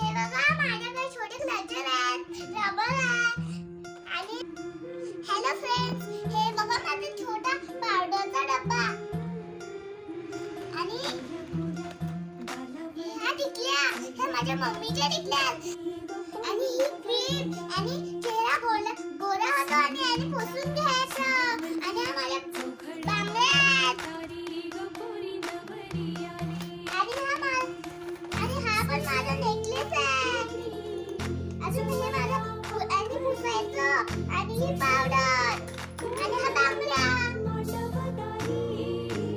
हे बघा माझ्याकडे छोटे आहेत रबर आहे आणि हॅलो फ्रेंड्स हे बघा माझा छोटा पावडरचा डब्बा. आणि ह्या टिकल्या माझ्या मम्मीच्या टिकल्या आणि ही क्रीम अजून हे माझं आणि पुसायचं आणि ही पावडर आणि हा बांगड्या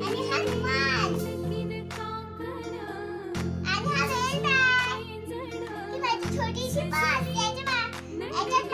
आणि हा रुमाल. आणि हा ही माझी छोटीशी बस याच्या याच्यात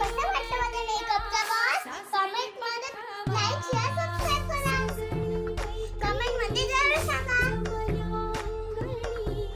कसं वाटलं माझा मेकअपचा बॉस कमेंटमध्ये लाईक शेअर